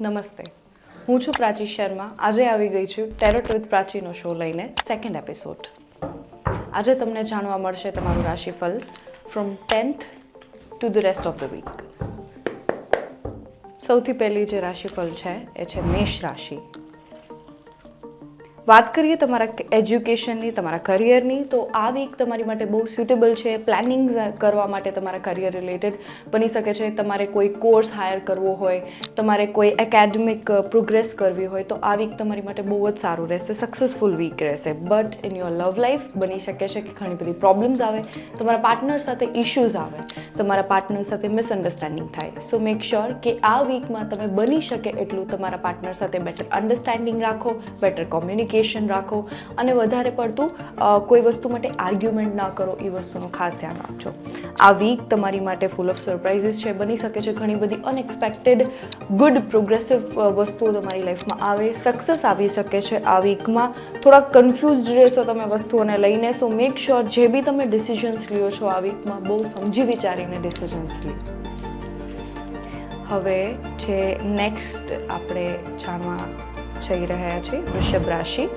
નમસ્તે. હું છું પ્રાચી શર્મા. આજે આવી ગઈ છું ટેરોટ વિથ પ્રાચીનો શો લઈને સેકન્ડ એપિસોડ આજે તમને જાણવા મળશે તમારું રાશિફળ from tenth to the rest of the week સૌથી પહેલી જે રાશિફળ છે, એ છે મેષ રાશિ. વાત કરીએ તમારા એજ્યુકેશનની તમારા કરિયરની તો આ વીક તમારી માટે બહુ સ્યુટેબલ છે. પ્લાનિંગ કરવા માટે તમારા કરિયર રિલેટેડ બની શકે છે. તમારે કોઈ કોર્સ હાયર કરવો હોય, તમારે કોઈ એકેડમિક પ્રોગ્રેસ કરવી હોય, તો આ વીક તમારી માટે બહુ જ સારું રહેશે. સક્સેસફુલ વીક રહેશે. But in your love life બની શકે છે કે ઘણી બધી પ્રોબ્લેમ્સ આવે, તમારા પાર્ટનર સાથે ઇશ્યુઝ આવે, તમારા પાર્ટનર સાથે મિસઅન્ડરસ્ટેન્ડિંગ થાય. સો મેક શ્યોર કે આ વીકમાં તમે બની શકે એટલું તમારા પાર્ટનર સાથે બેટર અન્ડરસ્ટેન્ડિંગ રાખો બેટર કોમ્યુનિકેશન રાખો અને વધારે પડતું કોઈ વસ્તુ માટે આર્ગ્યુમેન્ટ ના કરો એ વસ્તુનું ખાસ ધ્યાન રાખજો આ વીક તમારી માટે ફૂલ ઓફ સરપ્રાઇઝીસ છે. બની શકે છે ઘણી બધી અનએક્સપેક્ટેડ ગુડ પ્રોગ્રેસિવ વસ્તુઓ તમારી લાઈફમાં આવે. સક્સેસ આવી શકે છે આ વીકમાં થોડાક કન્ફ્યુઝડ રહેશો તમે વસ્તુઓને લઈને. સો મેક શ્યોર જે બી તમે ડિસિઝન્સ લ્યો છો આ વીકમાં બહુ સમજી વિચારીને ડિસિઝન્સ લ્યો. હવે જે નેક્સ્ટ આપણે જાણવા જઈ રહ્યા છે, વૃષભ રાશિ.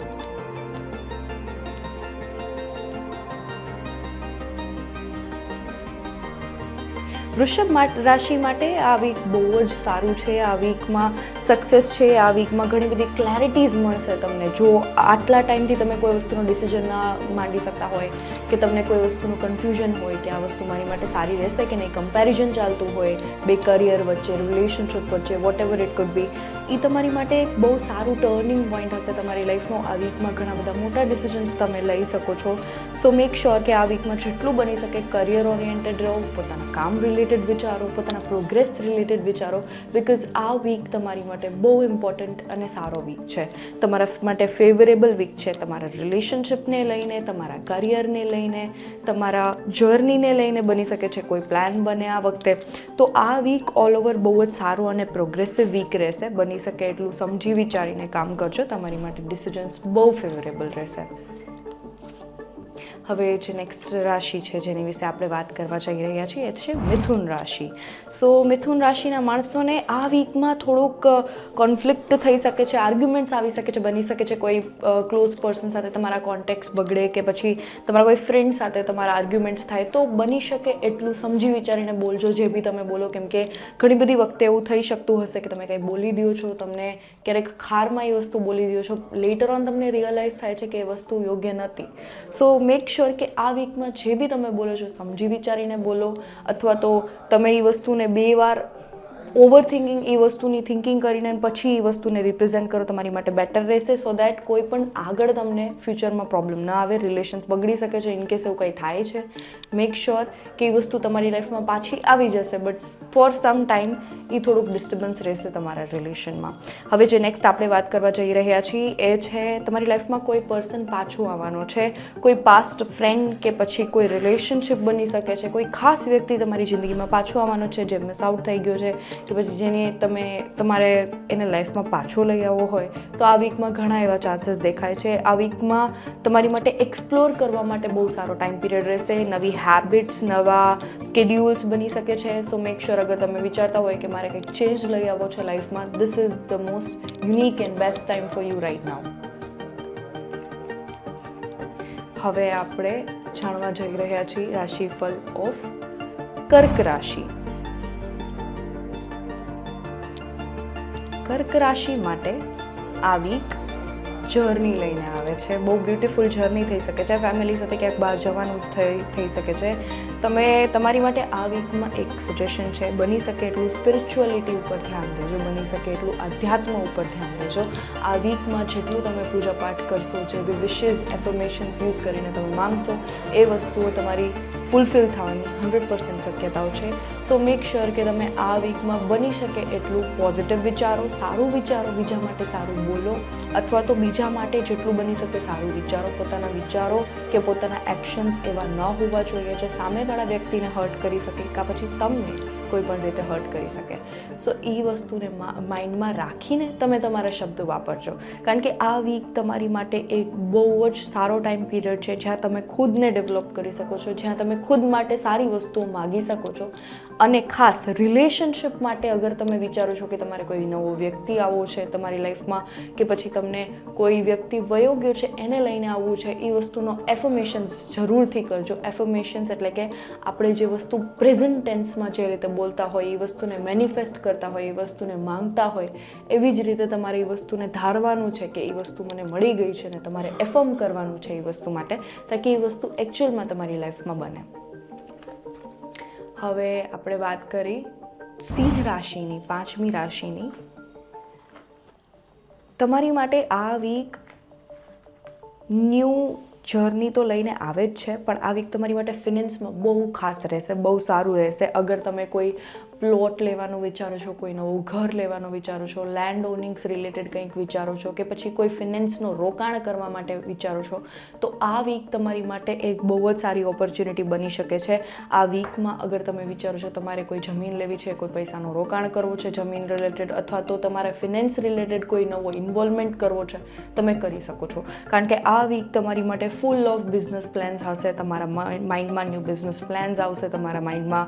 વૃષભ રાશિ માટે આ વીક બહુ જ સારું છે. આ વીકમાં સક્સેસ છે આ વીકમાં ઘણી બધી ક્લેરિટીઝ મળશે તમને. જો આટલા ટાઈમથી તમે કોઈ વસ્તુનો ડિસિઝન ના માંડી શકતા હોય, કે તમને કોઈ વસ્તુનું કન્ફ્યુઝન હોય કે આ વસ્તુ મારી માટે સારી રહેશે કે નહીં કમ્પેરિઝન ચાલતું હોય, બે કરિયર વચ્ચે રિલેશનશિપ વચ્ચે whatever it could be a તમારી માટે એક બહુ સારું ટર્નિંગ પોઈન્ટ હશે તમારી લાઈફનો આ વીકમાં ઘણા બધા મોટા ડિસિઝન્સ તમે લઈ શકો છો. સો મેક શ્યોર કે આ વીકમાં જેટલું બની શકે કરિયર ઓરિએન્ટેડ રહો, પોતાના કામ રિલેટેડ વિચારો, પોતાના પ્રોગ્રેસ રિલેટેડ વિચારો બિકોઝ આ વીક તમારી માટે બહુ ઇમ્પોર્ટન્ટ અને સારો વીક છે. તમારા માટે ફેવરેબલ વીક છે તમારા રિલેશનશિપને લઈને, તમારા કરિયરને લઈને, તમારા જર્નીને લઈને બની શકે છે કોઈ પ્લાન બને આ વખતે. તો આ વીક ઓલ ઓવર બહુ જ સારું અને પ્રોગ્રેસિવ વીક રહેશે. બની શકે એટલું સમજી વિચારીને કામ કરજો. તમારી માટે ડિસિઝન્સ બહુ ફેવરેબલ રહેશે. હવે જે નેક્સ્ટ રાશિ છે, જેની વિશે આપણે વાત કરવા જઈ રહ્યા છીએ, એ છે મિથુન રાશિ. સો મિથુન રાશિના માણસોને આ વીકમાં થોડુંક કોન્ફ્લિક્ટ થઈ શકે છે આર્ગ્યુમેન્ટ્સ આવી શકે છે, બની શકે છે, કોઈ ક્લોઝ પર્સન સાથે તમારા કોન્ટેક્ટ્સ બગડે કે પછી તમારા કોઈ ફ્રેન્ડ સાથે તમારા આર્ગ્યુમેન્ટ્સ થાય, તો બની શકે એટલું સમજી વિચારીને બોલજો, જે બી તમે બોલો, કેમ કે ઘણી બધી વખતે એવું થઈ શકતું હશે કે તમે કંઈ બોલી દો છો, તમને ક્યારેક ખારમાં એ વસ્તુ બોલી દો છો લેટર ઓન તમને રિયલાઇઝ થાય છે કે એ વસ્તુ યોગ્ય નથી. સો મેક શ્યોર કે આ વીકમાં જે બી તમે બોલો છો, સમજી વિચારીને બોલો, અથવા તો તમે એ વસ્તુને બે વાર ઓવર થિંકિંગ એ વસ્તુની થિંકિંગ કરીને પછી એ વસ્તુને રિપ્રેઝેન્ટ કરો, તમારી માટે બેટર રહેશે. સો દેટ કોઈ પણ આગળ તમને ફ્યુચરમાં પ્રોબ્લેમ ના આવે રિલેશન્સ બગડી શકે છે ઇન કેસ એવું કંઈ થાય છે મેક શ્યોર કે એ વસ્તુ તમારી લાઈફમાં પાછી આવી જશે. બટ ફોર સમ ટાઈમ એ થોડુંક ડિસ્ટર્બન્સ રહેશે તમારા રિલેશનમાં હવે જે નેક્સ્ટ આપણે વાત કરવા જઈ રહ્યા છીએ એ છે તમારી લાઈફમાં કોઈ પર્સન પાછું આવવાનો છે, કોઈ પાસ્ટ ફ્રેન્ડ કે પછી કોઈ રિલેશનશિપ બની શકે છે, કોઈ ખાસ વ્યક્તિ તમારી જિંદગીમાં પાછો આવવાનો છે, જે મિસ આઉટ થઈ ગયો છે કે પછી જેને તમે તમારે એને લાઈફમાં પાછો લઈ આવવો હોય, તો આ વીકમાં ઘણા એવા ચાન્સીસ દેખાય છે. આ વીકમાં તમારી માટે એક્સપ્લોર કરવા માટે બહુ સારો ટાઈમ પીરિયડ રહેશે. નવી હેબિટ્સ નવા સ્કેડ્યુલ્સ બની શકે છે. સો મેક શ્યોર અગર તમે વિચારતા હોય કે મારે કંઈક ચેન્જ લઈ આવો છે લાઈફમાં this is the most unique and best time for you right now હવે આપણે જાણવા જઈ રહ્યા છીએ રાશિફળ ઓફ કર્ક રાશિ. કર્ક રાશિ માટે આ વીક જર્ની લઈને આવે છે. બહુ બ્યુટિફુલ જર્ની થઈ શકે છે. ફેમિલી સાથે ક્યાંક બહાર જવાનું થઈ થઈ શકે છે. તમે તમારી માટે આ વીકમાં એક સજેશન છે. બની શકે એટલું સ્પિરિચ્યુઅલિટી ઉપર ધ્યાન દેજો. બની શકે એટલું આધ્યાત્મ ઉપર ધ્યાન દેજો. આ વીકમાં જેટલું તમે પૂજા પાઠ કરશો, જે બી વિશેસ એફર્મેશન્સ યુઝ કરીને તમે માંગશો, એ વસ્તુઓ તમારી ફૂલફિલ થવાની હંડ્રેડ પર્સન્ટ શક્યતાઓ છે. સો મેક શ્યોર કે તમે આ વીકમાં બની શકે એટલું પોઝિટિવ વિચારો, સારું વિચારો, બીજા માટે સારું બોલો. અથવા તો બીજા માટે જેટલું બની શકે સારું. વિચારો પોતાના વિચારો કે પોતાના એક્શન્સ એવા ન હોવા જોઈએ જે સામેવાળા વ્યક્તિને હર્ટ કરી શકે કાં પછી તમને કોઈ પણ રીતે હર્ટ કરી શકે. સો એ વસ્તુને માઇન્ડમાં રાખીને તમે તમારા શબ્દો વાપરજો. કારણ કે આ વીક તમારી માટે એક બહુ જ સારો ટાઈમ પીરિયડ છે જ્યાં તમે ખુદને ડેવલપ કરી શકો છો, જ્યાં તમે ખુદ માટે સારી વસ્તુઓ માગી શકો છો. અને ખાસ રિલેશનશિપ માટે અગર તમે વિચારો છો કે તમારે કોઈ નવો વ્યક્તિ આવવો છે તમારી લાઈફમાં કે પછી તમને કોઈ વ્યક્તિ વયોગ્ય છે એને લઈને આવવું છે, એ વસ્તુનો એફર્મેશન્સ જરૂરથી કરજો. એફર્મેશન્સ એટલે કે આપણે જે વસ્તુ પ્રેઝન્ટ ટેન્સમાં જે રીતે બોલતા હોય, એ વસ્તુને મેનિફેસ્ટ કરતા હોય, એ વસ્તુને માંગતા હોય, એવી જ રીતે તમારે એ વસ્તુને ધારવાનું છે કે એ વસ્તુ મને મળી ગઈ છે ને તમારે એફર્મ કરવાનું છે એ વસ્તુ માટે, તાકી એ વસ્તુ એકચ્યુઅલમાં તમારી લાઈફમાં બને. હવે આપણે વાત કરી સિંહ રાશિની, પાંચમી રાશિની. તમારી માટે આ વીક ન્યૂ જર્ની તો લઈને આવે જ છે, પણ આ વીક તમારી માટે ફિનાન્સમાં બહુ ખાસ રહેશે, બહુ સારું રહેશે. અગર તમે કોઈ પ્લોટ લેવાનું વિચારો છો, કોઈ નવું ઘર લેવાનું વિચારો છો લેન્ડ ઓનિંગ્સ રિલેટેડ કંઈક વિચારો છો કે પછી કોઈ ફિનાન્સનું રોકાણ કરવા માટે વિચારો છો, તો આ વીક તમારી માટે એક બહુ જ સારી ઓપોર્ચ્યુનિટી બની શકે છે. આ વીકમાં અગર તમે વિચારો છો તમારે કોઈ જમીન લેવી છે, કોઈ પૈસાનું રોકાણ કરવું છે જમીન રિલેટેડ અથવા તો તમારે ફિનાન્સ રિલેટેડ કોઈ નવો ઇન્વોલ્વમેન્ટ કરવો છે, તમે કરી શકો છો. કારણ કે આ વીક તમારી માટે ફૂલ ઓફ બિઝનેસ પ્લાન્સ હશે, તમારા માઇન્ડમાં ન્યૂ બિઝનેસ પ્લાન્સ આવશે, તમારા માઇન્ડમાં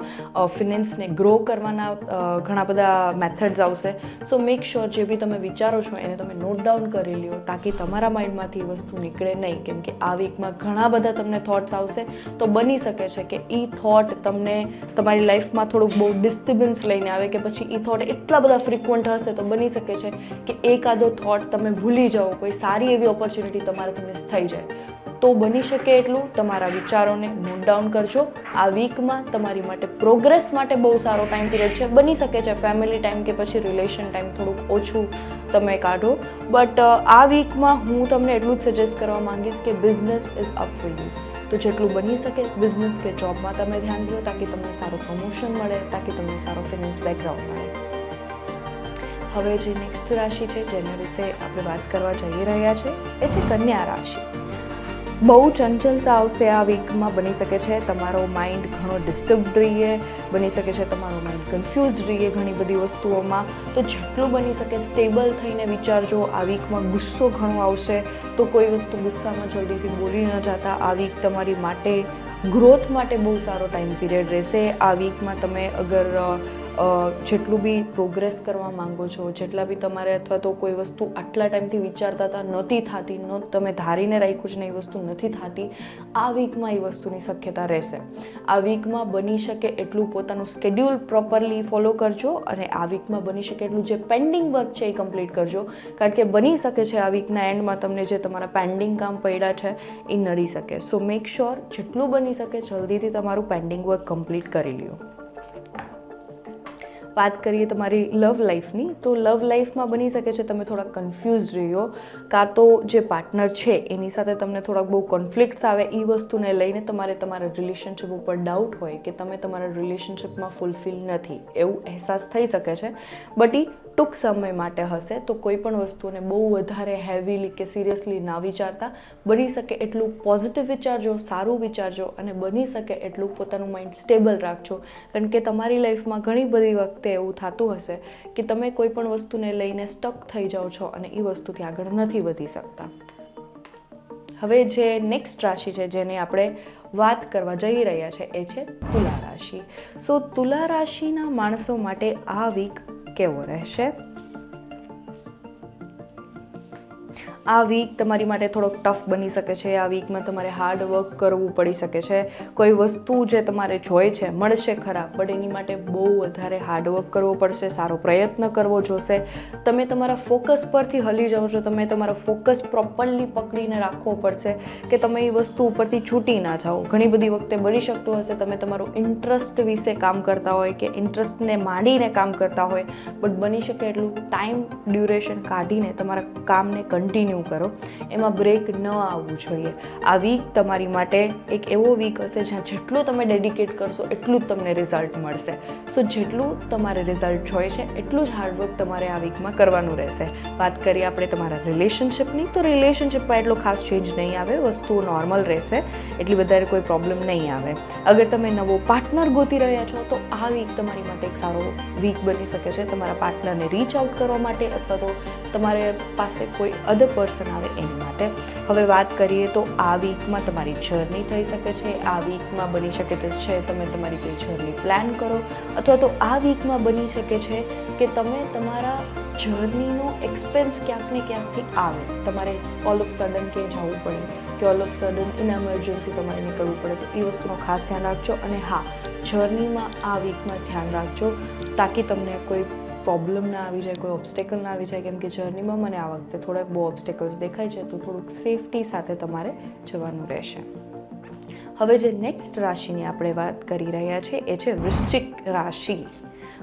ફિનાન્સને ગ્રો કરવાના ઘણા બધા મેથડ્સ આવશે. સો મેક શ્યોર જે બી તમે વિચારો છો એને તમે નોટ ડાઉન કરી લ્યો તાકી તમારા માઇન્ડમાંથી વસ્તુ નીકળે નહીં. કેમ કે આ વીકમાં ઘણા બધા તમને થોટ્સ આવશે. તો બની શકે છે કે એ થોટ તમને તમારી લાઈફમાં થોડુંક બહુ ડિસ્ટર્બન્સ લઈને આવે કે પછી એ થોટ એટલા બધા ફ્રિકવન્ટ હશે તો બની શકે છે કે એકાદો થોટ તમે ભૂલી જાઓ. કોઈ સારી એવી ઓપોર્ચ્યુનિટી તમારે તમને થઈ જાય. તો બની શકે એટલું. તમારા વિચારોને નોટ ડાઉન કરજો. આ વીકમાં તમારી માટે પ્રોગ્રેસ માટે બહુ સારો ટાઈમ પીરિયડ છે. બની શકે છે ફેમિલી ટાઈમ કે પછી રિલેશન ટાઈમ થોડુંક ઓછું તમે કાઢો. બટ આ વીકમાં હું તમને એટલું જ સજેસ્ટ કરવા માંગીશ કે business is up for you તો જેટલું બની શકે બિઝનેસ કે જોબમાં તમે ધ્યાન દો તાકી તમને સારું પ્રમોશન મળે, તાકી તમને સારો ફિનાન્સ બેકગ્રાઉન્ડ મળે. હવે જે નેક્સ્ટ રાશિ છે, જેના વિશે આપણે વાત કરવા જઈ રહ્યા છે, એ છે કન્યા રાશિ. બહુ ચંચલતા આવશે આ વીકમાં બની શકે છે. તમારો માઇન્ડ ઘણો ડિસ્ટર્બ રહીએ, બની શકે છે તમારો માઇન્ડ કન્ફ્યુઝ રહીએ ઘણી બધી વસ્તુઓમાં. તો જેટલું બની શકે સ્ટેબલ થઈને વિચારજો, આ વીકમાં ગુસ્સો ઘણો આવશે. તો કોઈ વસ્તુ ગુસ્સામાં જલ્દીથી બોલી ન જતા. આ વીક તમારી માટે ગ્રોથ માટે બહુ સારો ટાઈમ પીરિયડ રહેશે. આ વીકમાં તમે અગર જેટલું બી પ્રોગ્રેસ કરવા માંગો છો, જેટલા બી તમારે અથવા તો કોઈ વસ્તુ આટલા ટાઈમથી વિચારતા હતા, નથી થતી, ન, તમે ધારીને રાખ્યું છે ને એ વસ્તુ નથી થતી, આ વીકમાં એ વસ્તુની શક્યતા રહેશે. આ વીકમાં બની શકે એટલું પોતાનું સ્કેડ્યુલ પ્રોપરલી ફોલો કરજો અને આ વીકમાં બની શકે એટલું જે પેન્ડિંગ વર્ક છે એ કમ્પ્લીટ કરજો. કારણ કે બની શકે છે આ વીકના એન્ડમાં તમને જે તમારા પેન્ડિંગ કામ પડ્યા છે એ નડી શકે. સો મેક શ્યોર જેટલું બની શકે જલ્દીથી તમારું પેન્ડિંગ વર્ક કમ્પ્લીટ કરી લ્યો. વાત કરીએ તમારી લવ લાઈફની તો લવ લાઈફમાં બની શકે છે તમે થોડા કન્ફ્યુઝ રહ્યો કાં તો જે પાર્ટનર છે એની સાથે તમને થોડાક બહુ કોન્ફ્લિક્ટ્સ આવે એ વસ્તુને લઈને તમારે તમારા રિલેશનશિપ ઉપર ડાઉટ હોય કે તમે તમારા રિલેશનશિપમાં ફૂલફિલ નથી, એવું અહેસાસ થઈ શકે છે. બટ એ ટૂંક સમય માટે હશે, તો કોઈ પણ વસ્તુને બહુ વધારે હેવીલી કે સિરિયસલી ના વિચારતા, બની શકે એટલું પોઝિટિવ વિચારજો, સારું વિચારજો અને બની શકે એટલું પોતાનું માઇન્ડ સ્ટેબલ રાખજો. કારણ કે તમારી લાઈફમાં ઘણી બધી વખતે એવું થતું હશે કે તમે કોઈ પણ વસ્તુને લઈને સ્ટક થઈ જાઓ છો અને એ વસ્તુથી આગળ નથી વધી શકતા. હવે જે નેક્સ્ટ રાશિ છે, જેની આપણે વાત કરવા જઈ રહ્યા છે, એ છે તુલા રાશિ. સો તુલા રાશિના માણસો માટે આ વીક કેવો રહેશે આ વીક તમારી માટે થોડોક ટફ બની શકે છે. આ વીકમાં તમારે હાર્ડ વર્ક કરવું પડી શકે છે. કોઈ વસ્તુ જે તમારે જોઈ છે, મળશે ખરા, પણ એની માટે બહુ વધારે હાર્ડ વર્ક કરવો પડશે, સારો પ્રયત્ન કરવો જોશે. તમે તમારા ફોકસ પરથી હલી જાઓ છો, તમે તમારો ફોકસ પ્રોપરલી પકડીને રાખવો પડશે કે તમે એ વસ્તુ ઉપરથી છૂટી ના જાઓ. ઘણી બધી વખતે બની શકતું હશે, તમે તમારો ઇન્ટરેસ્ટ વિશે કામ કરતા હોય કે ઇન્ટરેસ્ટને માંડીને કામ કરતા હોય બટ બની શકે એટલું ટાઈમ ડ્યુરેશન કાઢીને તમારા કામને કન્ટિન્યુ કરો, એમાં બ્રેક ન આવવું જોઈએ. આ વીક તમારી માટે એક એવો વીક હશે જ્યાં જેટલું તમે ડેડિકેટ કરશો, એટલું જ તમને રિઝલ્ટ મળશે. સો જેટલું તમારે રિઝલ્ટ જોઈએ છે, એટલું જ હાર્ડવર્ક તમારે આ વીકમાં કરવાનું રહેશે. વાત કરીએ આપણે તમારા રિલેશનશિપની તો રિલેશનશિપમાં એટલો ખાસ ચેન્જ નહીં આવે, વસ્તુઓ નોર્મલ રહેશે, એટલી વધારે કોઈ પ્રોબ્લેમ નહીં આવે. અગર તમે નવો પાર્ટનર ગોતી રહ્યા છો, તો આ વીક તમારી માટે એક સારો વીક બની શકે છે. તમારા પાર્ટનરને રીચ આઉટ કરવા માટે અથવા તો તમારે પાસે કોઈ અધર પર્સન આવે એની માટે. હવે વાત કરીએ તો આ વીકમાં તમારી જર્ની થઈ શકે છે. આ વીકમાં બની શકે તે છે તમે તમારી કોઈ જર્ની પ્લાન કરો. અથવા તો આ વીકમાં બની શકે છે કે તમે તમારા જર્નીનો એક્સપેન્સ ક્યાંક ને ક્યાંકથી આવે. તમારે ઓલ ઓફ સડન ક્યાંય જવું પડે કે all of sudden in emergency તમારે નીકળવું પડે તો એ વસ્તુનો ખાસ ધ્યાન રાખજો. અને હા જર્નીમાં આ વીકમાં ધ્યાન રાખજો, તાકી તમને કોઈ પ્રોબ્લેમ ના આવી જાય, કોઈ ઓબ્સ્ટેકલ ના આવી જાય, કેમ કે જર્નીમાં મને આ વખતે થોડાક બહુ ઓબ્સ્ટેકલ્સ દેખાય છે, તો થોડુંક સેફટી સાથે તમારે જવાનું રહેશે. હવે જે નેક્સ્ટ રાશિની આપણે વાત કરી રહ્યા છીએ એ છે વૃશ્ચિક રાશિ.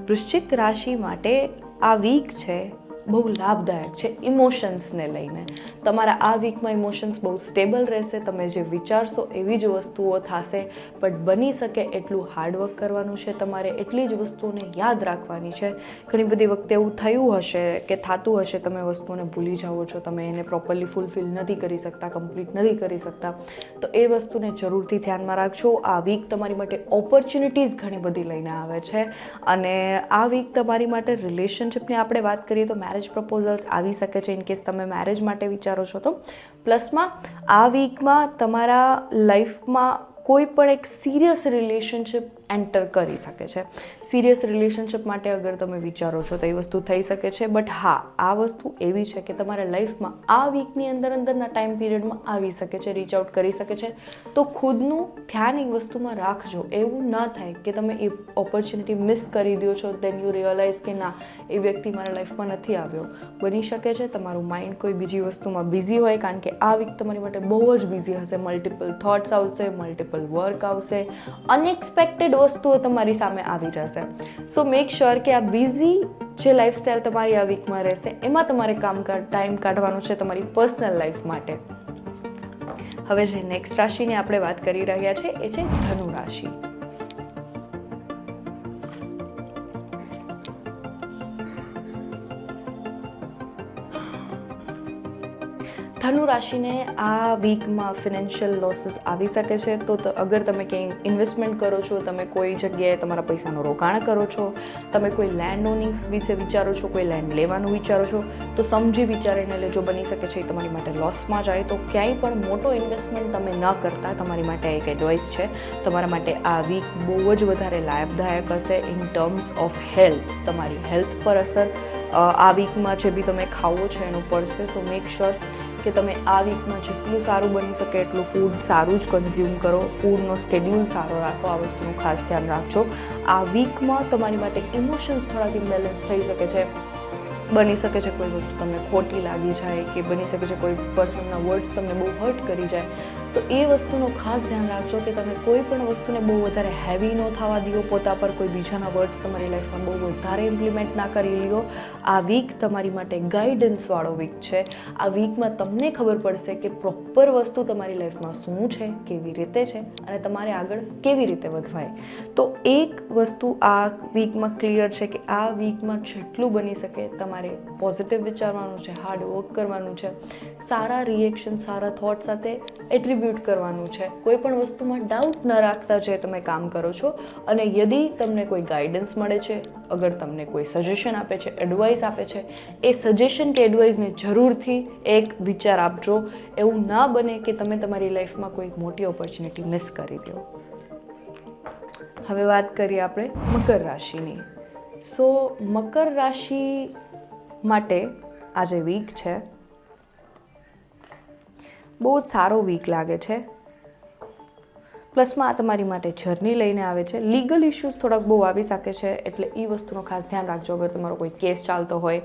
વૃશ્ચિક રાશિ માટે આ વીક છે બહુ લાભદાયક છે ઇમોશન્સને લઈને. તમારા આ વીકમાં ઇમોશન્સ બહુ સ્ટેબલ રહેશે, તમે જે વિચારશો એવી જ વસ્તુઓ થશે બટ બની શકે એટલું હાર્ડવર્ક કરવાનું છે તમારે, એટલી જ વસ્તુઓને યાદ રાખવાની છે. ઘણી બધી વખતે એવું થયું હશે કે થતું હશે, તમે વસ્તુઓને ભૂલી જાઓ છો, તમે એને પ્રોપરલી ફૂલફિલ નથી કરી શકતા કમ્પ્લીટ નથી કરી શકતા. તો એ વસ્તુને જરૂરથી ધ્યાનમાં રાખજો. આ વીક તમારી માટે ઓપોર્ચ્યુનિટીઝ ઘણી બધી લઈને આવે છે. અને આ વીક તમારી માટે રિલેશનશિપની આપણે વાત કરીએ તો મેરેજ પ્રપોઝલ્સ આવી શકે છે ઇન કેસ તમે મેરેજ માટે વિચારો છો તો. પ્લસમાં આ વીકમાં તમારા લાઈફમાં કોઈ પણ એક સિરિયસ રિલેશનશિપ એન્ટર કરી શકે છે. સિરિયસ રિલેશનશિપ માટે અગર તમે વિચારો છો તો એ વસ્તુ થઈ શકે છે. બટ હા, આ વસ્તુ એવી છે કે તમારા લાઈફમાં આ વીકની અંદર અંદરના ટાઈમ પીરિયડમાં આવી શકે છે રીચ આઉટ કરી શકે છે. તો ખુદનું ધ્યાન એ વસ્તુમાં રાખજો. એવું ના થાય કે તમે એ ઓપોર્ચ્યુનિટી મિસ કરી દો છો દેન યુ રિયલાઇઝ કે ના, એ વ્યક્તિ મારા લાઈફમાં નથી આવ્યો. બની શકે છે, તમારું માઇન્ડ કોઈ બીજી વસ્તુમાં બિઝી હોય, કારણ કે આ વીક તમારી માટે બહુ જ બિઝી હશે. મલ્ટિપલ થોટ્સ આવશે મલ્ટિપલ વર્ક આવશે. અનએક્સપેક્ટેડ વસ્તુઓ તમારી સામે આવી જશે. સો મેક શ્યોર કે આ બિઝી જે લાઈફસ્ટાઈલ તમારી આ વીકમાં રહેશે, એમાં તમારે કામ ટાઈમ કાઢવાનું છે તમારી પર્સનલ લાઈફ માટે. હવે જે નેક્સ્ટ રાશિની આપણે વાત કરી રહ્યા છે, એ છે ધનુ રાશિ. ધનુ રાશિને આ વીકમાં ફિનાન્શિયલ લોસીસ આવી શકે છે, તો અગર તમે ક્યાંય ઇન્વેસ્ટમેન્ટ કરો છો, તમે કોઈ જગ્યાએ તમારા પૈસાનું રોકાણ કરો છો, તમે કોઈ લેન્ડ ઓનિંગ્સ વિશે વિચારો છો, કોઈ લેન્ડ લેવાનું વિચારો છો, તો સમજી વિચારીને લેજો બની શકે છે એ તમારી માટે લોસમાં જાય, તો ક્યાંય પણ મોટો ઇન્વેસ્ટમેન્ટ તમે ન કરતા, તમારી માટે એક એડવાઇસ છે, તમારા માટે આ વીક બહુ જ વધારે લાભદાયક હશે ઇન ટર્મ્સ ઓફ હેલ્થ તમારી હેલ્થ પર અસર આ વીકમાં જે બી તમે ખાવો છો એનું પડશે સો મેક શ્યોર કે તમે આ વીકમાં જેટલું સારું બની શકે એટલું ફૂડ સારું જ કન્ઝ્યુમ કરો. ફૂડનો સ્કેડ્યુલ સારો રાખો, આ વસ્તુનું ખાસ ધ્યાન રાખજો. આ વીકમાં તમારી માટે ઇમોશન્સ થોડાક ઇમ્બેલેન્સ થઈ શકે છે. બની શકે છે કોઈ વસ્તુ તમને ખોટી લાગી જાય કે બની શકે છે કોઈ પર્સનના વર્ડ્સ તમને બહુ હર્ટ કરી જાય. તો એ વસ્તુનું ખાસ ધ્યાન રાખજો કે તમે કોઈ પણ વસ્તુને બહુ વધારે હેવી ન થવા દો પોતા પર કોઈ બીજાના વર્ડ્સ તમારી લાઈફમાં બહુ વધારે ઇમ્પ્લિમેન્ટ ના કરી લ્યો. આ વીક તમારી માટે ગાઈડન્સવાળો વીક છે. આ વીકમાં તમને ખબર પડશે કે પ્રોપર વસ્તુ તમારી લાઈફમાં શું છે, કેવી રીતે છે અને તમારે આગળ કેવી રીતે વધવાય. તો એક વસ્તુ આ વીકમાં ક્લિયર છે કે આ વીકમાં જેટલું બની શકે તમારે પોઝિટિવ વિચારવાનું છે હાર્ડ વર્ક કરવાનું છે. સારા રિએક્શન સારા થોટ સાથે એટ્રીબ્યુટ કરવાનું છે. કોઈ પણ વસ્તુમાં ડાઉટ ન રાખતા જે તમે કામ કરો છો અને યદી તમને કોઈ ગાઈડન્સ મળે છે, અગર તમને કોઈ સજેશન આપે છે એડવાઇસ આપે છે, એ સજેશન કે એડવાઇસને જરૂરથી એક વિચાર આપજો. એવું ના બને કે તમે તમારી લાઈફમાં કોઈ મોટી ઓપોર્ચ્યુનિટી મિસ કરી દો. હવે વાત કરીએ આપણે મકર રાશિની. સો મકર રાશિ માટે આજે વીક છે. બહુ જ સારો વીક લાગે છે. પ્લસમાં આ તમારી માટે જર્ની લઈને આવે છે. લીગલ ઇશ્યુઝ થોડાક બહુ આવી શકે છે, એટલે એ વસ્તુનો ખાસ ધ્યાન રાખજો. અગર તમારો કોઈ કેસ ચાલતો હોય,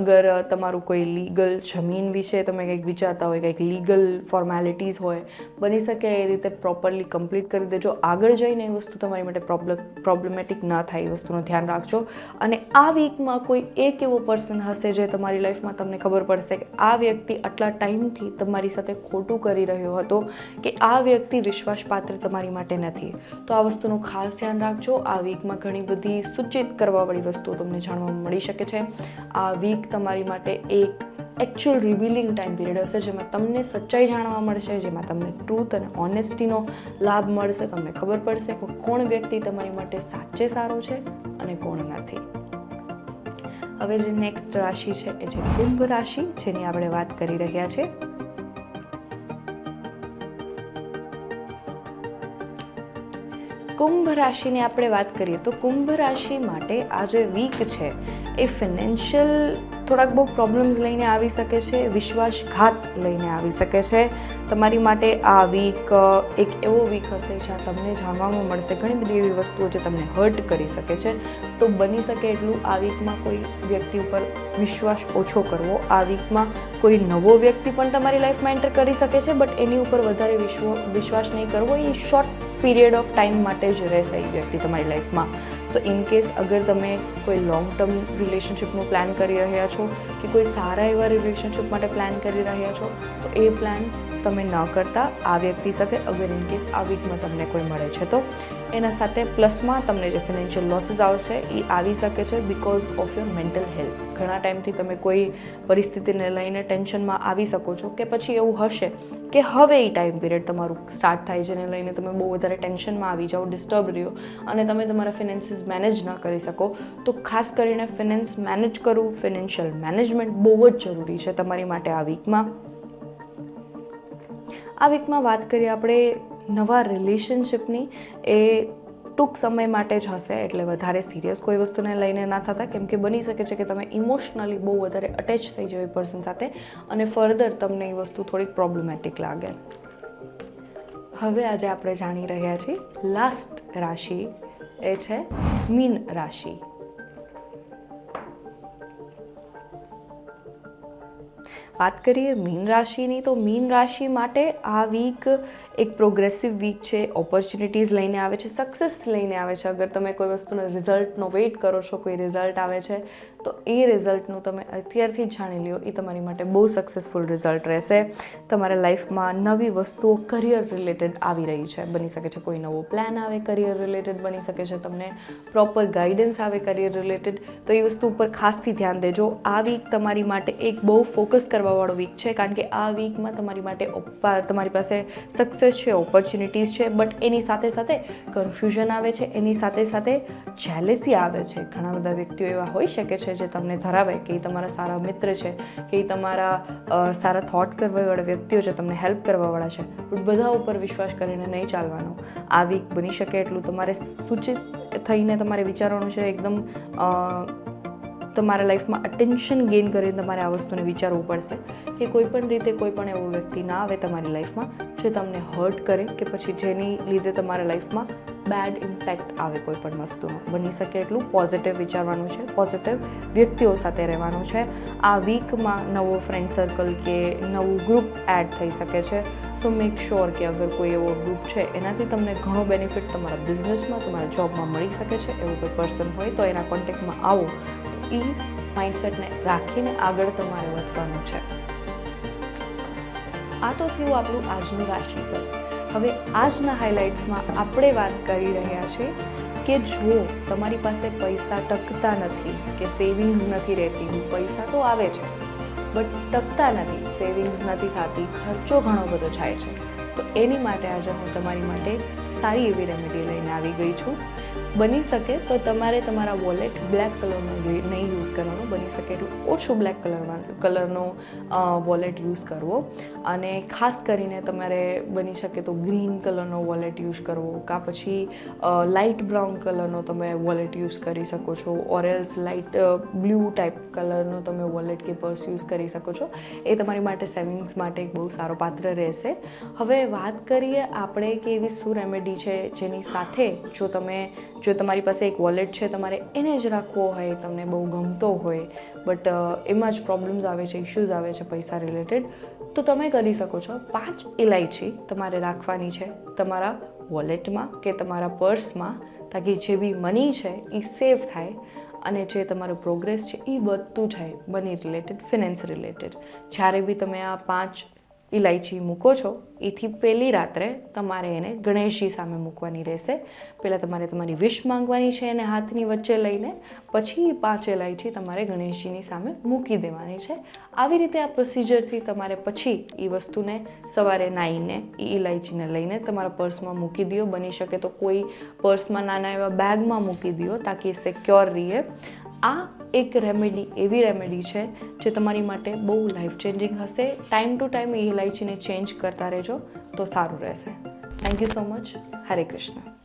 અગર તમારું કોઈ લીગલ જમીન વિશે તમે કંઈક વિચારતા હોય, કંઈક લીગલ ફોર્મેલિટીઝ હોય, બની શકે એ રીતે પ્રોપરલી કમ્પ્લીટ કરી દેજો. આગળ જઈને એ વસ્તુ તમારી માટે પ્રોબ્લેમ પ્રોબ્લેમેટિક ન થાય એ વસ્તુનું ધ્યાન રાખજો. અને આ વીકમાં કોઈ એક એવો પર્સન હશે જે તમારી લાઈફમાં તમને ખબર પડશે કે આ વ્યક્તિ આટલા ટાઈમથી તમારી સાથે ખોટું કરી રહ્યો હતો, કે આ વ્યક્તિ વિશ્વાસપાત્ર તમારી માટે નથી. તો આ વસ્તુનું ખાસ ધ્યાન રાખજો. આ વીકમાં ઘણી બધી સૂચિત કરવાવાળી વસ્તુઓ તમને જાણવા મળી શકે છે. આ વીક તમારી માટે એક એકચ્યુઅલ રિવીલિંગ ટાઈમ પીરિયડ હશે, જેમાં તમને સચ્ચાઈ જાણવા મળશે, જેમાં તમને ટ્રુથ અને ઓનેસ્ટીનો લાભ મળશે. તમને ખબર પડશે કે કોણ વ્યક્તિ તમારી માટે સાચે સારો છે અને કોણ નથી. હવે જે નેક્સ્ટ રાશિ છે, એ છે કુંભ રાશિ, જેની આપણે વાત કરી રહ્યા છે. કુંભ રાશિની આપણે વાત કરીએ તો કુંભ રાશિ માટે આ જે વીક છે. એ ફિનાન્શિયલ થોડાક બહુ પ્રોબ્લેમ્સ લઈને આવી શકે છે, વિશ્વાસઘાત લઈને આવી શકે છે. તમારી માટે આ વીક એક એવો વીક હશે જ્યાં તમને જાણવામાં મળશે ઘણી બધી એવી વસ્તુઓ જે તમને હર્ટ કરી શકે છે. તો બની શકે એટલું આ વીકમાં કોઈ વ્યક્તિ ઉપર વિશ્વાસ ઓછો કરવો. આ વીકમાં કોઈ નવો વ્યક્તિ પણ તમારી લાઈફમાં એન્ટર કરી શકે છે બટ એની ઉપર વધારે વિશ્વ, વિશ્વાસ નહીં કરવો. A short period of time માટે જ રહેશે એ વ્યક્તિ તમારી લાઈફમાં. સો ઇન કેસ અગર તમે કોઈ લોંગ ટર્મ રિલેશનશિપનું પ્લાન કરી રહ્યા છો કે કોઈ સારા એવા રિલેશનશિપ માટે પ્લાન કરી રહ્યા છો, તો એ પ્લાન તમે ન કરતા આ વ્યક્તિ સાથે અગર ઇન કેસ આ વીકમાં તમને કોઈ મળે છે. તો એના સાથે પ્લસમાં તમને જે ફિનાન્શિયલ લોસીસ આવશે એ આવી શકે છે because of your mental health ઘણા ટાઈમથી તમે કોઈ પરિસ્થિતિને લઈને ટેન્શનમાં આવી શકો છો કે પછી એવું હશે કે હવે એ ટાઈમ પીરિયડ તમારું સ્ટાર્ટ થાય છે એને લઈને તમે બહુ વધારે ટેન્શનમાં આવી જાઓ ડિસ્ટર્બ રહ્યો અને તમે તમારા ફિનાન્સીસ મેનેજ ન કરી શકો. તો ખાસ કરીને ફિનાન્સ મેનેજ કરવું ફિનાન્શિયલ મેનેજમેન્ટ બહુ જ જરૂરી છે તમારી માટે આ વીકમાં આ વીકમાં વાત કરીએ આપણે નવા રિલેશનશિપની એ ટૂંક સમય માટે જ હશે. એટલે વધારે સિરિયસ કોઈ વસ્તુને લઈને ના થતા. કેમ કે બની શકે છે કે તમે ઇમોશનલી બહુ વધારે અટેચ થઈ જાવ એ પર્સન સાથે અને ફર્ધર તમને એ વસ્તુ થોડીક પ્રોબ્લેમેટિક લાગે. હવે આજે આપણે જાણી રહ્યા છીએ લાસ્ટ રાશિ એ છે મીન રાશિ. વાત કરીએ મીન રાશિની, તો મીન રાશિ માટે આ વીક એક પ્રોગ્રેસિવ વીક છે. ઓપોર્ચ્યુનિટીઝ લઈને આવે છે સક્સેસ લઈને આવે છે. અગર તમે કોઈ વસ્તુના રિઝલ્ટનો વેઇટ કરો છો, કોઈ રિઝલ્ટ આવે છે તો એ રિઝલ્ટનું તમે અત્યારથી જાણી લ્યો, એ તમારી માટે બહુ સક્સેસફુલ રિઝલ્ટ રહેશે. તમારા લાઈફમાં નવી વસ્તુઓ કરિયર રિલેટેડ આવી રહી છે. બની શકે છે કોઈ નવો પ્લાન આવે કરિયર રિલેટેડ બની શકે છે તમને પ્રોપર ગાઈડન્સ આવે કરિયર રિલેટેડ તો એ વસ્તુ ઉપર ખાસથી ધ્યાન દેજો. આ વીક તમારી માટે એક બહુ ફોકસ કરવાવાળો વીક છે, કારણ કે આ વીકમાં તમારી માટે તમારી પાસે સક્સેસ છે ઓપોર્ચ્યુનિટીઝ છે બટ એની સાથે સાથે કન્ફ્યુઝન આવે છે, એની સાથે સાથે જેલેસી આવે છે. ઘણા બધા વ્યક્તિઓ એવા હોઈ શકે છે જે તમને ધરાવે, કે એ તમારા સારા મિત્ર છે, કે એ તમારા સારા થોટ કરવાવાળા વ્યક્તિઓ છે, તમને હેલ્પ કરવાવાળા છે બધા ઉપર વિશ્વાસ કરીને નહીં ચાલવાનો. આ વીક બની શકે એટલું તમારે સૂચિત થઈને તમારે વિચારવાનું છે, એકદમ તમારા લાઈફમાં અટેન્શન ગેઇન કરીને તમારે આ વસ્તુને વિચારવું પડશે, કે કોઈ પણ રીતે કોઈ પણ એવો વ્યક્તિ ના આવે તમારી લાઈફમાં જે તમને હર્ટ કરે, કે પછી જેની લીધે તમારા લાઈફમાં બેડ ઇમ્પેક્ટ આવે કોઈ પણ વસ્તુનો બની શકે એટલું પોઝિટિવ વિચારવાનું છે પોઝિટિવ વ્યક્તિઓ સાથે રહેવાનું છે. આ વીકમાં નવો ફ્રેન્ડ સર્કલ કે નવું ગ્રુપ એડ થઈ શકે છે. સો મેક શ્યોર કે અગર કોઈ એવો ગ્રુપ છે, એનાથી તમને ઘણો બેનિફિટ તમારા બિઝનેસમાં તમારા જોબમાં મળી શકે છે. એવો કોઈ પર્સન હોય તો એના કોન્ટેક્ટમાં આવો. એ માઇન્ડસેટને રાખીને આગળ તમારે વધવાનું છે. આ તો થયું આપણું આજનું રાશિફળ. હવે આજના હાઇલાઇટ્સમાં આપણે વાત કરી રહ્યા છીએ કે જો તમારી પાસે પૈસા ટકતા નથી કે સેવિંગ્સ નથી રહેતી પૈસા તો આવે છે બટ ટકતા નથી સેવિંગ્સ નથી થતી, ખર્ચો ઘણો બધો થાય છે. તો એની માટે આજે હું તમારી માટે સારી એવી રેમેડી લઈને આવી ગઈ છું. બની શકે તો તમારે તમારા વોલેટ બ્લેક કલરનો નહીં યુઝ કરવાનો, બની શકે એટલું ઓછું બ્લેક કલરમાં કલરનો વોલેટ યુઝ કરવો. અને ખાસ કરીને તમારે બની શકે તો ગ્રીન કલરનો વોલેટ યુઝ કરવો, કાં પછી લાઇટ બ્રાઉન કલરનો તમે વોલેટ યુઝ કરી શકો છો ઓરેલ્સ લાઇટ બ્લુ ટાઈપ કલરનો તમે વોલેટ કે પર્સ યુઝ કરી શકો છો. એ તમારી માટે સેવિંગ્સ માટે એક બહુ સારો પાત્ર રહેશે. હવે વાત કરીએ આપણે કે એવી શું રેમેડી છે જેની સાથે જો તમે જો તમારી પાસે એક વોલેટ છે, તમારે એને જ રાખવો હોય, તમને બહુ ગમતો હોય બટ એમાં જ પ્રોબ્લેમ્સ આવે છે ઇશ્યુઝ આવે છે પૈસા રિલેટેડ તો તમે કરી શકો છો. પાંચ ઇલાયચી તમારે રાખવાની છે તમારા વોલેટમાં કે તમારા પર્સમાં તાકી જે બી મની છે એ સેવ થાય અને જે તમારો પ્રોગ્રેસ છે એ વધતું જાય મની રિલેટેડ ફિનાન્સ રિલેટેડ જ્યારે બી તમે આ પાંચ ઇલાયચી મૂકો છો, એથી પહેલી રાત્રે તમારે એને ગણેશજી સામે મૂકવાની રહેશે. પહેલાં તમારે તમારી વિશ માંગવાની છે એને હાથની વચ્ચે લઈને, પછી પાંચ ઇલાયચી તમારે ગણેશજીની સામે મૂકી દેવાની છે. આવી રીતે આ પ્રોસિજરથી તમારે પછી એ વસ્તુને સવારે નાહીને એ ઇલાયચીને લઈને તમારા પર્સમાં મૂકી દો બની શકે તો કોઈ પર્સમાં નાના એવા બેગમાં મૂકી દો તાકી સિક્યોર રહીએ. આ એક રેમેડી એવી રેમેડી છે જે તમારી માટે બહુ લાઈફ ચેન્જિંગ હશે. ટાઈમ ટુ ટાઈમ એ ઇલાયચીને ચેન્જ કરતા રહેજો તો સારું રહેશે. Thank you so much Hare Krishna